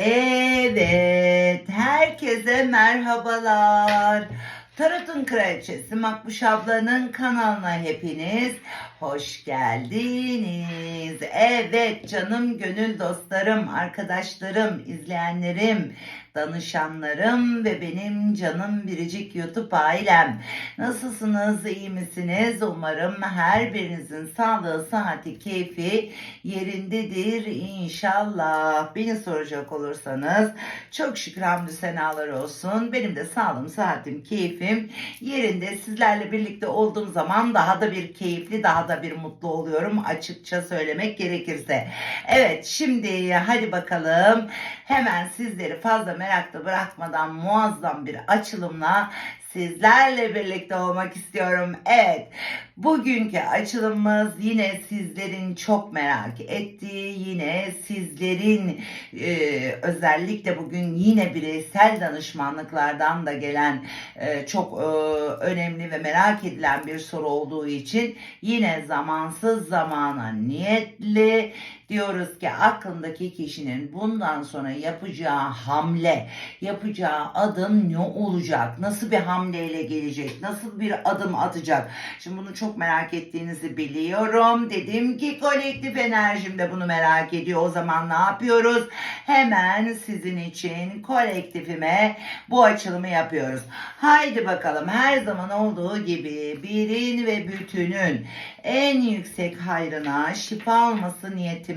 Evet, herkese merhabalar. Tarot'un Kraliçesi Makbuş ablanın kanalına hepiniz hoş geldiniz. Evet canım gönül dostlarım, arkadaşlarım, izleyenlerim, danışanlarım ve benim canım biricik YouTube ailem. Nasılsınız, iyi misiniz? Umarım her birinizin sağlığı, sıhhati, keyfi yerindedir inşallah. Beni soracak olursanız çok şükür hamdü senalar olsun. Benim de sağlığım, sıhhatim, keyfim yerinde. Sizlerle birlikte olduğum zaman daha da bir keyifli, daha da bir mutlu oluyorum açıkça söylemek gerekirse. Evet şimdi hadi bakalım hemen sizleri fazla merakla bırakmadan muazzam bir açılımla sizlerle birlikte olmak istiyorum. Evet, bugünkü açılımımız yine sizlerin çok merak ettiği, yine sizlerin e, özellikle bugün yine bireysel danışmanlıklardan da gelen e, çok e, önemli ve merak edilen bir soru olduğu için yine zamansız zamana niyetli diyoruz ki aklındaki kişinin bundan sonra yapacağı hamle, yapacağı adım ne olacak? Nasıl bir hamleyle gelecek? Nasıl bir adım atacak? Şimdi bunu çok merak ettiğinizi biliyorum. Dedim ki kolektif enerjim de bunu merak ediyor. O zaman ne yapıyoruz? Hemen sizin için kolektifime bu açılımı yapıyoruz. Haydi bakalım her zaman olduğu gibi birin ve bütünün en yüksek hayrına şifa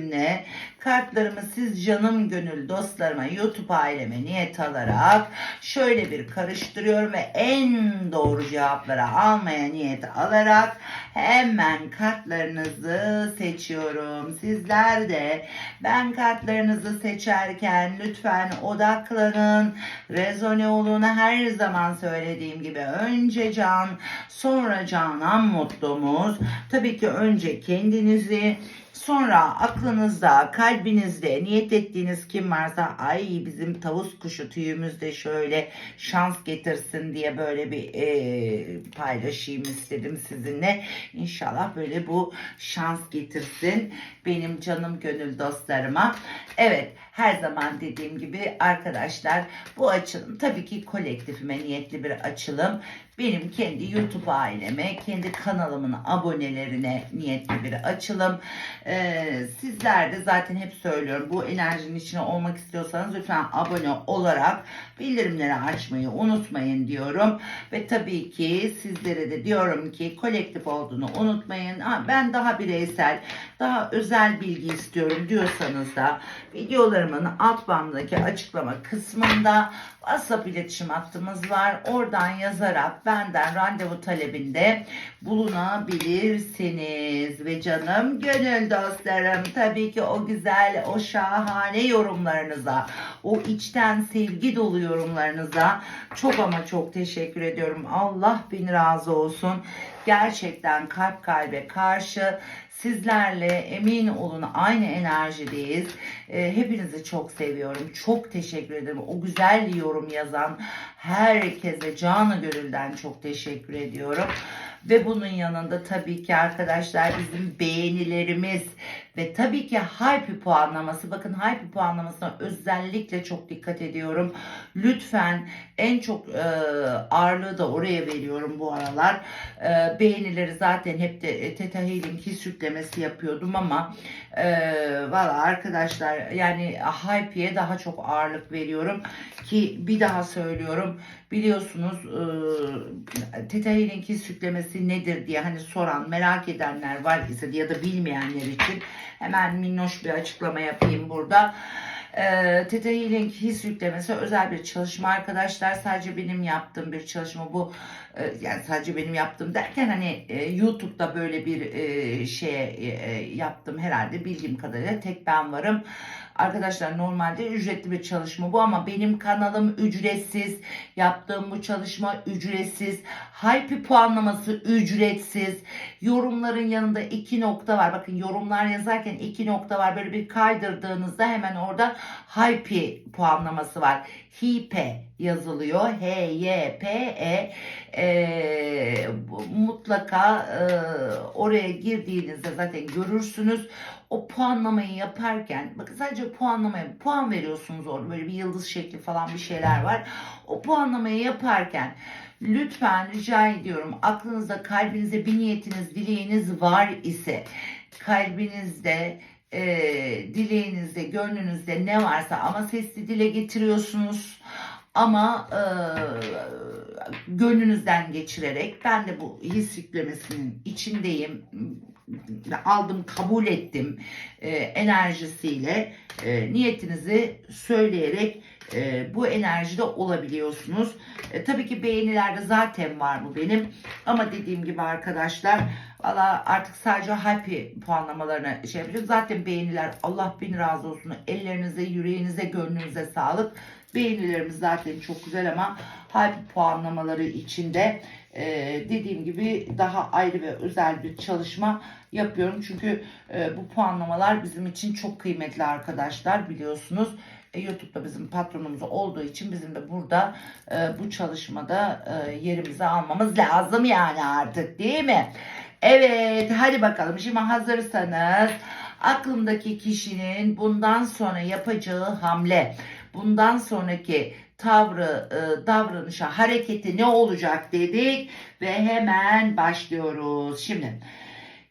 呢。Kartlarımı siz canım gönül dostlarıma YouTube aileme niyet alarak şöyle bir karıştırıyorum ve en doğru cevapları almaya niyet alarak hemen kartlarınızı seçiyorum. Sizler de ben kartlarınızı seçerken lütfen odaklanın. Rezone olun. Her zaman söylediğim gibi önce can sonra canan mutlumuz. Tabii ki önce kendinizi Sonra aklınızda, kalbinizde niyet ettiğiniz kim varsa ay bizim tavus kuşu tüyümüz de şöyle şans getirsin diye böyle bir e, paylaşayım istedim sizinle. İnşallah böyle bu şans getirsin benim canım gönül dostlarıma. Evet her zaman dediğim gibi arkadaşlar bu açılım tabii ki kolektifime niyetli bir açılım. Benim kendi YouTube aileme, kendi kanalımın abonelerine niyetli bir açılım. Ee, sizler de zaten hep söylüyorum bu enerjinin içine olmak istiyorsanız lütfen abone olarak bildirimleri açmayı unutmayın diyorum. Ve tabii ki sizlere de diyorum ki kolektif olduğunu unutmayın. Ha, ben daha bireysel, daha özel bilgi istiyorum diyorsanız da videolarımın alt bandındaki açıklama kısmında WhatsApp iletişim hattımız var. Oradan yazarak benden randevu talebinde bulunabilirsiniz. Ve canım gönül dostlarım tabii ki o güzel, o şahane yorumlarınıza, o içten sevgi dolu yorumlarınıza çok ama çok teşekkür ediyorum. Allah bin razı olsun. Gerçekten kalp kalbe karşı Sizlerle emin olun aynı enerjideyiz. E, hepinizi çok seviyorum. Çok teşekkür ederim. O güzel yorum yazan herkese canı gönülden çok teşekkür ediyorum. Ve bunun yanında tabii ki arkadaşlar bizim beğenilerimiz ve tabii ki hype puanlaması. Bakın hype puanlamasına özellikle çok dikkat ediyorum. Lütfen en çok e, ağırlığı da oraya veriyorum bu aralar. E, beğenileri zaten hep de Theta Healing his yüklemesi yapıyordum ama e, valla arkadaşlar yani hype'ye daha çok ağırlık veriyorum ki bir daha söylüyorum biliyorsunuz e, Theta Healing his yüklemesi nedir diye hani soran merak edenler var ise ya da bilmeyenler için hemen minnoş bir açıklama yapayım burada. E, Theta Healing his yüklemesi özel bir çalışma arkadaşlar. Sadece benim yaptığım bir çalışma bu. E, yani sadece benim yaptığım derken hani e, YouTube'da böyle bir e, şey e, yaptım herhalde bildiğim kadarıyla tek ben varım. Arkadaşlar normalde ücretli bir çalışma bu ama benim kanalım ücretsiz. Yaptığım bu çalışma ücretsiz. Hype puanlaması ücretsiz. Yorumların yanında iki nokta var. Bakın yorumlar yazarken iki nokta var. Böyle bir kaydırdığınızda hemen orada Hype puanlaması var. Hipe yazılıyor. H-Y-P-E e, mutlaka e, oraya girdiğinizde zaten görürsünüz. O puanlamayı yaparken bakın sadece puanlamaya puan veriyorsunuz orada böyle bir yıldız şekli falan bir şeyler var. O puanlamayı yaparken lütfen rica ediyorum aklınızda kalbinizde bir niyetiniz dileğiniz var ise kalbinizde e, dileğinizde gönlünüzde ne varsa ama sesli dile getiriyorsunuz ama e, gönlünüzden geçirerek ben de bu his yüklemesinin içindeyim aldım kabul ettim e, enerjisiyle e, niyetinizi söyleyerek e, bu enerjide olabiliyorsunuz. E, tabii ki beğenilerde zaten var bu benim ama dediğim gibi arkadaşlar valla artık sadece happy puanlamalarına şey yapacağım. Zaten beğeniler Allah bin razı olsun ellerinize yüreğinize gönlünüze sağlık. Beğenilerimiz zaten çok güzel ama happy puanlamaları içinde e, dediğim gibi daha ayrı ve özel bir çalışma yapıyorum. Çünkü e, bu puanlamalar bizim için çok kıymetli arkadaşlar biliyorsunuz. E, YouTube'da bizim patronumuz olduğu için bizim de burada e, bu çalışmada e, yerimizi almamız lazım yani artık değil mi? Evet hadi bakalım şimdi hazırsanız aklımdaki kişinin bundan sonra yapacağı hamle, bundan sonraki tavrı, e, davranışa, hareketi ne olacak dedik ve hemen başlıyoruz. Şimdi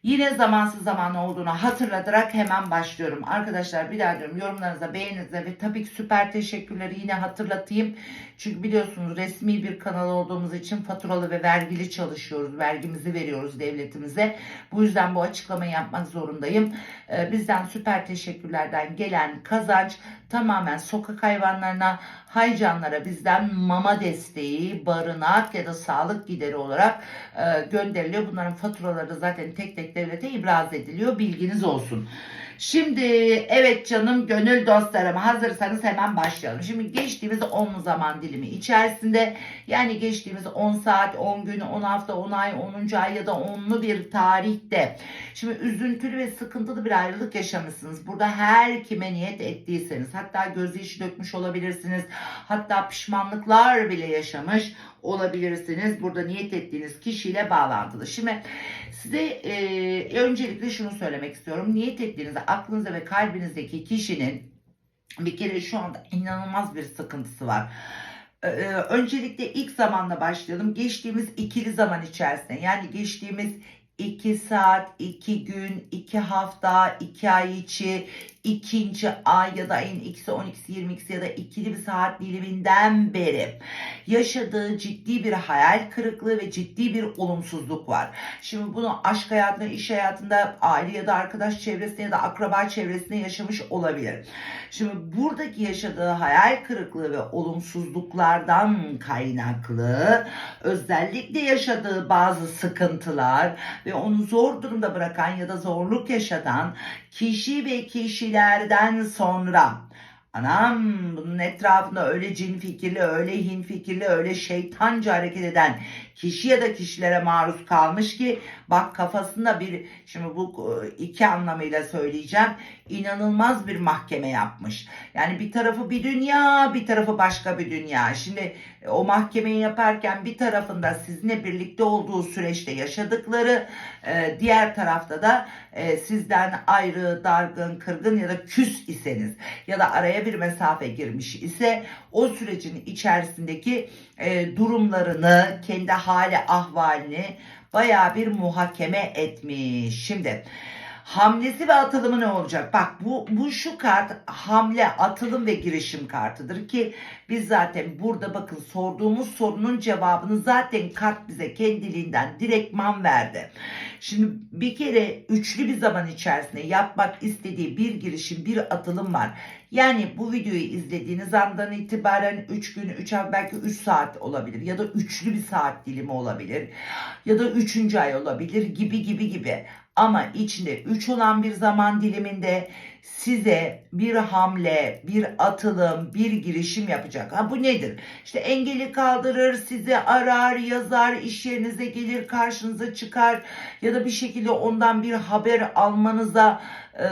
Yine zamansız zaman olduğunu hatırlatarak hemen başlıyorum. Arkadaşlar bir daha diyorum yorumlarınıza, beğeninize ve tabii ki süper teşekkürleri yine hatırlatayım. Çünkü biliyorsunuz resmi bir kanal olduğumuz için faturalı ve vergili çalışıyoruz. Vergimizi veriyoruz devletimize. Bu yüzden bu açıklamayı yapmak zorundayım. Ee, bizden süper teşekkürlerden gelen kazanç tamamen sokak hayvanlarına, haycanlara bizden mama desteği, barınak ya da sağlık gideri olarak e, gönderiliyor. Bunların faturaları zaten tek tek devlete ibraz ediliyor. Bilginiz olsun. Şimdi evet canım gönül dostlarım hazırsanız hemen başlayalım. Şimdi geçtiğimiz 10 zaman dilimi içerisinde yani geçtiğimiz 10 saat, 10 gün, 10 hafta, 10 ay, 10. ay ya da 10'lu bir tarihte şimdi üzüntülü ve sıkıntılı bir ayrılık yaşamışsınız. Burada her kime niyet ettiyseniz hatta gözyaşı dökmüş olabilirsiniz. Hatta pişmanlıklar bile yaşamış olabilirsiniz. Burada niyet ettiğiniz kişiyle bağlantılı. Şimdi size e, öncelikle şunu söylemek istiyorum. Niyet ettiğiniz aklınızda ve kalbinizdeki kişinin bir kere şu anda inanılmaz bir sıkıntısı var. Ee, öncelikle ilk zamanla başlayalım. Geçtiğimiz ikili zaman içerisinde yani geçtiğimiz 2 saat, 2 gün, 2 hafta, 2 ay içi, ikinci ay ya da ayın ikisi 12'si 22'si ya da ikili bir saat diliminden beri yaşadığı ciddi bir hayal kırıklığı ve ciddi bir olumsuzluk var. Şimdi bunu aşk hayatında, iş hayatında, aile ya da arkadaş çevresinde ya da akraba çevresinde yaşamış olabilir. Şimdi buradaki yaşadığı hayal kırıklığı ve olumsuzluklardan kaynaklı özellikle yaşadığı bazı sıkıntılar ve onu zor durumda bırakan ya da zorluk yaşatan kişi ve kişilerden sonra Anam bunun etrafında öyle cin fikirli, öyle hin fikirli, öyle şeytanca hareket eden kişi ya da kişilere maruz kalmış ki bak kafasında bir şimdi bu e, iki anlamıyla söyleyeceğim inanılmaz bir mahkeme yapmış. Yani bir tarafı bir dünya bir tarafı başka bir dünya. Şimdi e, o mahkemeyi yaparken bir tarafında sizinle birlikte olduğu süreçte yaşadıkları e, diğer tarafta da sizden ayrı, dargın, kırgın ya da küs iseniz ya da araya bir mesafe girmiş ise o sürecin içerisindeki durumlarını kendi hali ahvalini baya bir muhakeme etmiş. Şimdi hamlesi ve atılımı ne olacak? Bak bu, bu şu kart hamle, atılım ve girişim kartıdır ki biz zaten burada bakın sorduğumuz sorunun cevabını zaten kart bize kendiliğinden direktman verdi. Şimdi bir kere üçlü bir zaman içerisinde yapmak istediği bir girişim, bir atılım var. Yani bu videoyu izlediğiniz andan itibaren 3 gün, 3 hafta belki 3 saat olabilir ya da üçlü bir saat dilimi olabilir ya da 3. ay olabilir gibi gibi gibi. Ama içinde 3 olan bir zaman diliminde size bir hamle, bir atılım, bir girişim yapacak. Ha bu nedir? İşte engeli kaldırır, sizi arar, yazar, iş yerinize gelir, karşınıza çıkar ya da bir şekilde ondan bir haber almanıza e,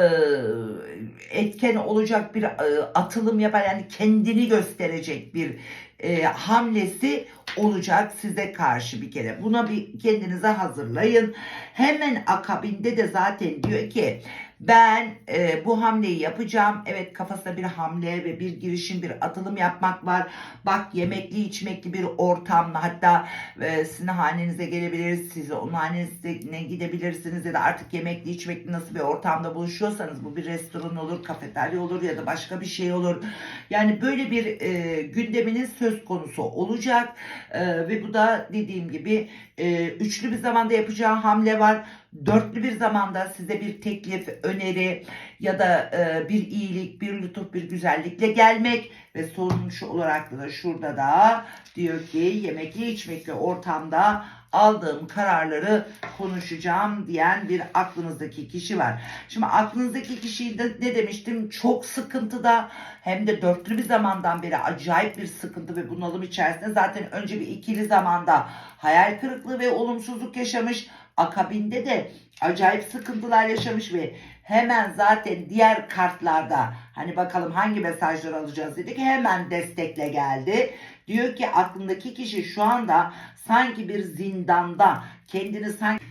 etken olacak bir e, atılım yapar. Yani kendini gösterecek bir e, hamlesi olacak size karşı bir kere. Buna bir kendinize hazırlayın. Hemen akabinde de zaten diyor ki Ben e, bu hamleyi yapacağım. Evet kafasında bir hamle ve bir girişim, bir atılım yapmak var. Bak yemekli içmekli bir ortamda hatta e, sizin hanenize gelebiliriz. Siz onun hanesine gidebilirsiniz ya da artık yemekli içmekli nasıl bir ortamda buluşuyorsanız bu bir restoran olur, kafeterya olur ya da başka bir şey olur. Yani böyle bir e, gündeminiz söz konusu olacak E, ve bu da dediğim gibi e, üçlü bir zamanda yapacağı hamle var. Dörtlü bir zamanda size bir teklif, öneri ya da e, bir iyilik, bir lütuf, bir güzellikle gelmek ve sonuç olarak da şurada da diyor ki yemekli içmekli ortamda aldığım kararları konuşacağım diyen bir aklınızdaki kişi var. Şimdi aklınızdaki kişiyi de ne demiştim? Çok sıkıntıda hem de dörtlü bir zamandan beri acayip bir sıkıntı ve bunalım içerisinde zaten önce bir ikili zamanda hayal kırıklığı ve olumsuzluk yaşamış. Akabinde de acayip sıkıntılar yaşamış ve hemen zaten diğer kartlarda hani bakalım hangi mesajları alacağız dedik hemen destekle geldi. Diyor ki aklındaki kişi şu anda sanki bir zindanda kendini sanki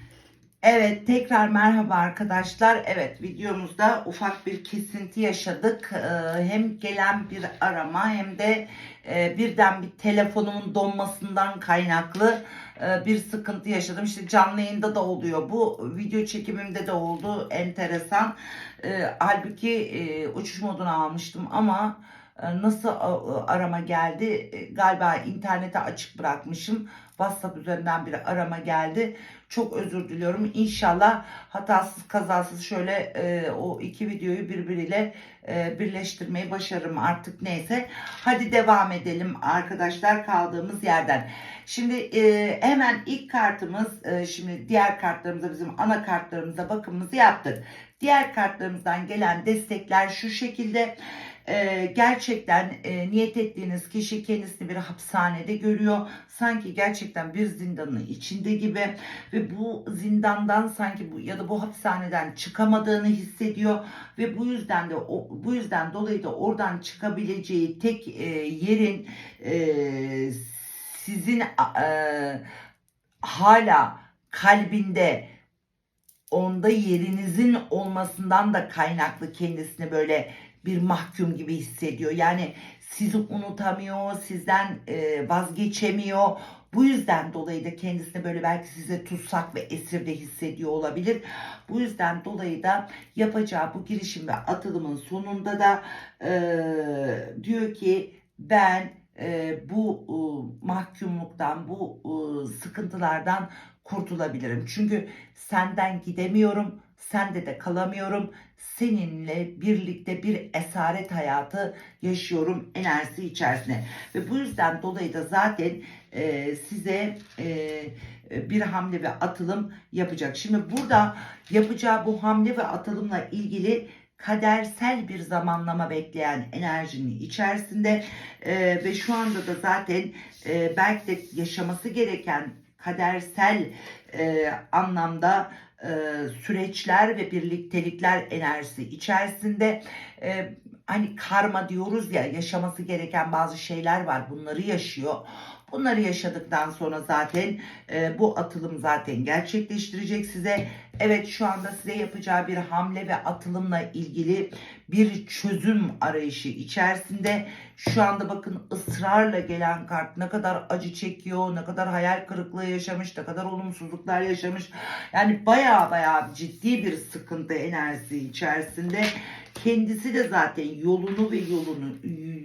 Evet tekrar merhaba arkadaşlar. Evet videomuzda ufak bir kesinti yaşadık. Ee, hem gelen bir arama hem de e, birden bir telefonumun donmasından kaynaklı e, bir sıkıntı yaşadım. İşte canlı yayında da oluyor. Bu video çekimimde de oldu. Enteresan. E, halbuki e, uçuş moduna almıştım ama e, nasıl a- arama geldi? E, Galiba internete açık bırakmışım. WhatsApp üzerinden bir arama geldi. Çok özür diliyorum. İnşallah hatasız kazasız şöyle e, o iki videoyu birbiriyle e, birleştirmeyi başarırım artık neyse. Hadi devam edelim arkadaşlar kaldığımız yerden. Şimdi e, hemen ilk kartımız e, şimdi diğer kartlarımıza bizim ana kartlarımıza bakımımızı yaptık. Diğer kartlarımızdan gelen destekler şu şekilde. Ee, gerçekten e, niyet ettiğiniz kişi kendisini bir hapishanede görüyor. Sanki gerçekten bir zindanın içinde gibi ve bu zindandan sanki bu ya da bu hapishaneden çıkamadığını hissediyor ve bu yüzden de o, bu yüzden dolayı da oradan çıkabileceği tek e, yerin e, sizin e, hala kalbinde onda yerinizin olmasından da kaynaklı kendisini böyle bir mahkum gibi hissediyor. Yani sizi unutamıyor, sizden e, vazgeçemiyor. Bu yüzden dolayı da kendisini böyle belki size tutsak ve esir de hissediyor olabilir. Bu yüzden dolayı da yapacağı bu girişim ve atılımın sonunda da e, diyor ki ben e, bu e, mahkumluktan, bu e, sıkıntılardan kurtulabilirim. Çünkü senden gidemiyorum, sende de kalamıyorum. Seninle birlikte bir esaret hayatı yaşıyorum enerjisi içerisinde. Ve bu yüzden dolayı da zaten e, size e, bir hamle ve atılım yapacak. Şimdi burada yapacağı bu hamle ve atılımla ilgili kadersel bir zamanlama bekleyen enerjinin içerisinde e, ve şu anda da zaten e, belki de yaşaması gereken kadersel e, anlamda e, süreçler ve birliktelikler enerjisi içerisinde e, hani karma diyoruz ya yaşaması gereken bazı şeyler var bunları yaşıyor. Bunları yaşadıktan sonra zaten e, bu atılım zaten gerçekleştirecek size. Evet şu anda size yapacağı bir hamle ve atılımla ilgili bir çözüm arayışı içerisinde. Şu anda bakın ısrarla gelen kart ne kadar acı çekiyor, ne kadar hayal kırıklığı yaşamış, ne kadar olumsuzluklar yaşamış. Yani baya baya ciddi bir sıkıntı enerjisi içerisinde. Kendisi de zaten yolunu ve yolunu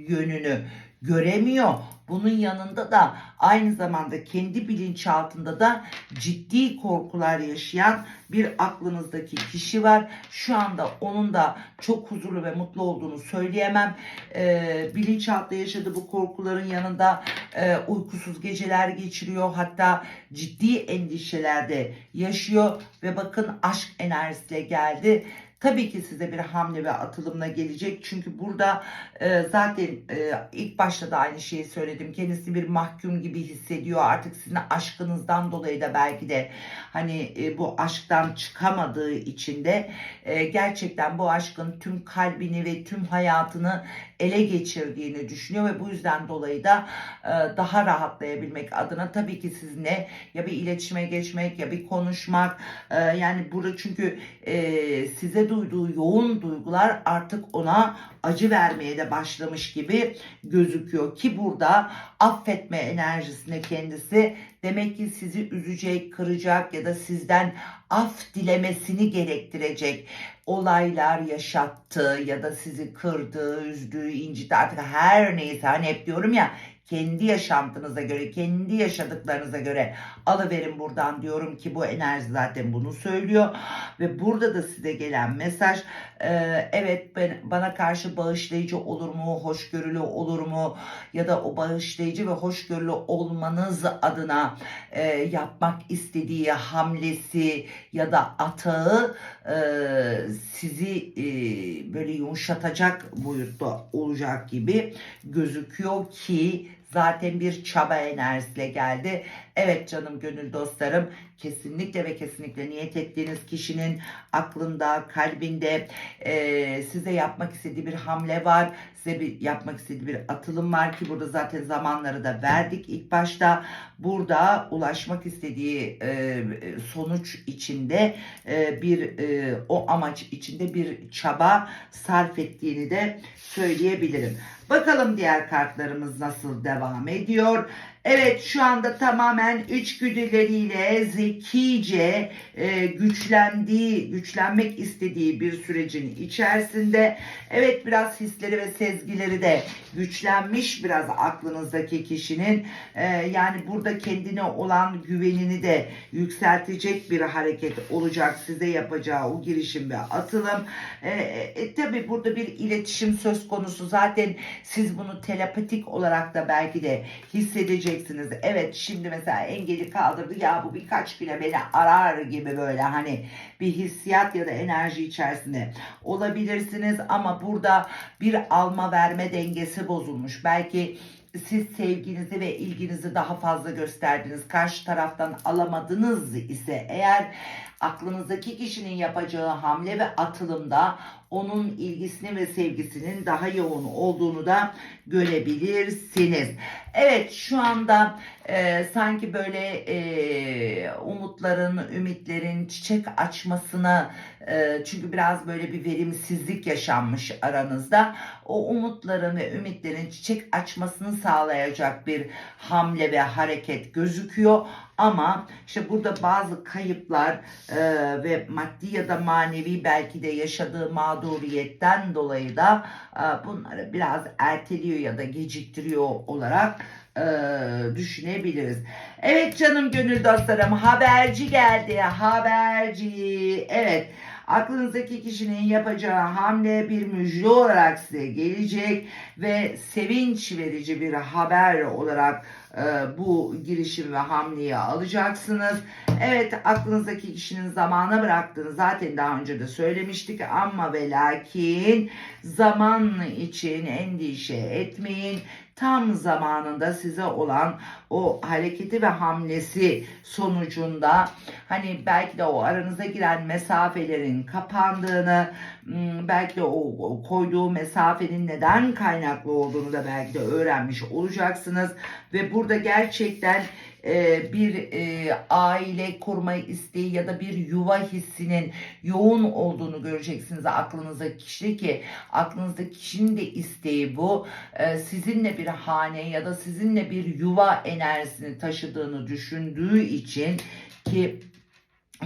yönünü göremiyor. Bunun yanında da aynı zamanda kendi bilinçaltında da ciddi korkular yaşayan bir aklınızdaki kişi var. Şu anda onun da çok huzurlu ve mutlu olduğunu söyleyemem. Ee, bilinçaltında yaşadığı bu korkuların yanında e, uykusuz geceler geçiriyor. Hatta ciddi endişelerde yaşıyor ve bakın aşk enerjisiyle geldi. Tabii ki size bir hamle ve atılımla gelecek. Çünkü burada e, zaten e, ilk başta da aynı şeyi söyledim. Kendisini bir mahkum gibi hissediyor. Artık sizin aşkınızdan dolayı da belki de hani e, bu aşktan çıkamadığı için de e, gerçekten bu aşkın tüm kalbini ve tüm hayatını ele geçirdiğini düşünüyor ve bu yüzden dolayı da e, daha rahatlayabilmek adına tabii ki sizinle ya bir iletişime geçmek ya bir konuşmak e, yani burada çünkü e, size duyduğu yoğun duygular artık ona acı vermeye de başlamış gibi gözüküyor ki burada affetme enerjisine kendisi demek ki sizi üzecek, kıracak ya da sizden af dilemesini gerektirecek olaylar yaşattı ya da sizi kırdı, üzdü, incitti. Artık her neyse hani hep diyorum ya kendi yaşantınıza göre, kendi yaşadıklarınıza göre alıverin buradan diyorum ki bu enerji zaten bunu söylüyor. Ve burada da size gelen mesaj e, evet ben bana karşı bağışlayıcı olur mu, hoşgörülü olur mu? Ya da o bağışlayıcı ve hoşgörülü olmanız adına e, yapmak istediği hamlesi ya da atağı e, sizi böyle yumuşatacak boyutta olacak gibi gözüküyor ki zaten bir çaba enerjisiyle geldi. Evet canım gönül dostlarım kesinlikle ve kesinlikle niyet ettiğiniz kişinin aklında, kalbinde e, size yapmak istediği bir hamle var. Size bir yapmak istediği bir atılım var ki burada zaten zamanları da verdik ilk başta. Burada ulaşmak istediği e, sonuç içinde e, bir e, o amaç içinde bir çaba sarf ettiğini de söyleyebilirim. Bakalım diğer kartlarımız nasıl devam ediyor. Evet şu anda tamamen içgüdüleriyle zekice e, güçlendiği, güçlenmek istediği bir sürecin içerisinde. Evet biraz hisleri ve sezgileri de güçlenmiş biraz aklınızdaki kişinin. E, yani burada kendine olan güvenini de yükseltecek bir hareket olacak size yapacağı o girişim ve atılım. E, e, tabii burada bir iletişim söz konusu. Zaten siz bunu telepatik olarak da belki de hissedeceksiniz. Evet şimdi mesela engeli kaldırdı ya bu birkaç güne beni arar gibi böyle hani bir hissiyat ya da enerji içerisinde olabilirsiniz ama burada bir alma verme dengesi bozulmuş. Belki siz sevginizi ve ilginizi daha fazla gösterdiniz. Karşı taraftan alamadınız ise eğer aklınızdaki kişinin yapacağı hamle ve atılımda onun ilgisinin ve sevgisinin daha yoğun olduğunu da görebilirsiniz. Evet şu anda e, sanki böyle e, umutların, ümitlerin çiçek açmasına e, çünkü biraz böyle bir verimsizlik yaşanmış aranızda. O umutların ve ümitlerin çiçek açmasını sağlayacak bir hamle ve hareket gözüküyor. Ama işte burada bazı kayıplar e, ve maddi ya da manevi belki de yaşadığı mağduriyetten dolayı da e, bunları biraz erteliyor ya da geciktiriyor olarak e, düşünebiliriz. Evet canım gönül dostlarım haberci geldi haberci evet aklınızdaki kişinin yapacağı hamle bir müjde olarak size gelecek ve sevinç verici bir haber olarak e, bu girişim ve hamleyi alacaksınız. Evet aklınızdaki kişinin zamana bıraktığını zaten daha önce de söylemiştik ama ve lakin zaman için endişe etmeyin. Tam zamanında size olan o hareketi ve hamlesi sonucunda hani belki de o aranıza giren mesafelerin kapandığını hmm, belki de o, o koyduğu mesafenin neden kaynaklı olduğunu da belki de öğrenmiş olacaksınız. Ve burada gerçekten e, bir e, aile kurma isteği ya da bir yuva hissinin yoğun olduğunu göreceksiniz aklınızdaki kişi ki aklınızdaki kişinin de isteği bu. E, sizinle bir hane ya da sizinle bir yuva enerjisini taşıdığını düşündüğü için ki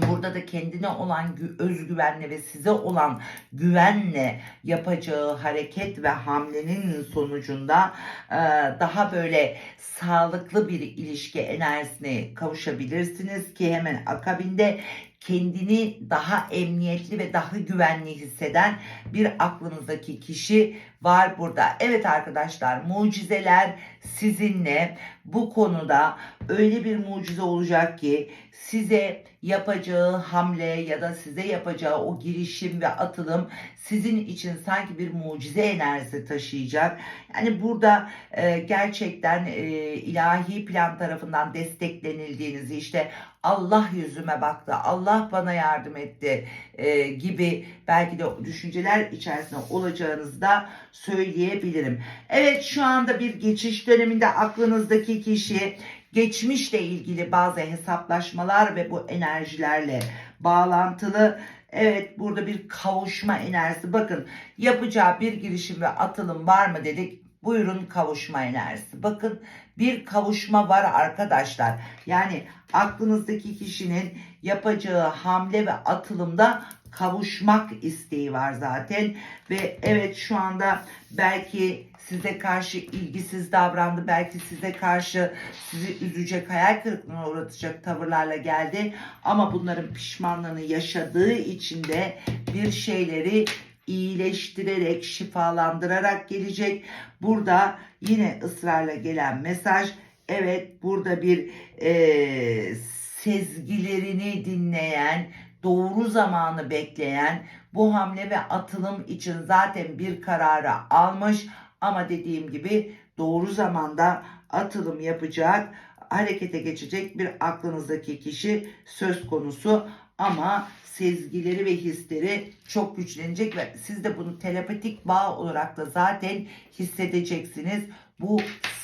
Burada da kendine olan gü- özgüvenle ve size olan güvenle yapacağı hareket ve hamlenin sonucunda e, daha böyle sağlıklı bir ilişki enerjisine kavuşabilirsiniz ki hemen akabinde kendini daha emniyetli ve daha güvenli hisseden bir aklınızdaki kişi var burada. Evet arkadaşlar mucizeler sizinle bu konuda öyle bir mucize olacak ki size yapacağı hamle ya da size yapacağı o girişim ve atılım sizin için sanki bir mucize enerjisi taşıyacak. Yani burada e, gerçekten e, ilahi plan tarafından desteklenildiğinizi işte Allah yüzüme baktı, Allah bana yardım etti e, gibi belki de düşünceler içerisinde olacağınızı da söyleyebilirim. Evet şu anda bir geçiş döneminde aklınızdaki kişi geçmişle ilgili bazı hesaplaşmalar ve bu enerjilerle bağlantılı Evet burada bir kavuşma enerjisi. Bakın yapacağı bir girişim ve atılım var mı dedik. Buyurun kavuşma enerjisi. Bakın bir kavuşma var arkadaşlar. Yani aklınızdaki kişinin yapacağı hamle ve atılımda kavuşmak isteği var zaten. Ve evet şu anda belki size karşı ilgisiz davrandı. Belki size karşı sizi üzecek, hayal kırıklığına uğratacak tavırlarla geldi. Ama bunların pişmanlığını yaşadığı için de bir şeyleri iyileştirerek, şifalandırarak gelecek. Burada yine ısrarla gelen mesaj, evet burada bir eee, sezgilerini dinleyen, doğru zamanı bekleyen, bu hamle ve atılım için zaten bir kararı almış ama dediğim gibi doğru zamanda atılım yapacak, harekete geçecek bir aklınızdaki kişi söz konusu ama sezgileri ve hisleri çok güçlenecek ve siz de bunu telepatik bağ olarak da zaten hissedeceksiniz bu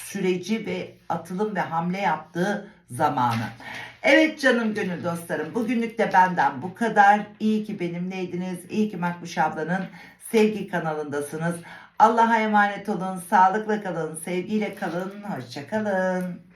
süreci ve atılım ve hamle yaptığı zamanı. Evet canım gönül dostlarım bugünlük de benden bu kadar. İyi ki benimleydiniz. İyi ki Makbuş ablanın sevgi kanalındasınız. Allah'a emanet olun. Sağlıkla kalın. Sevgiyle kalın. Hoşça kalın.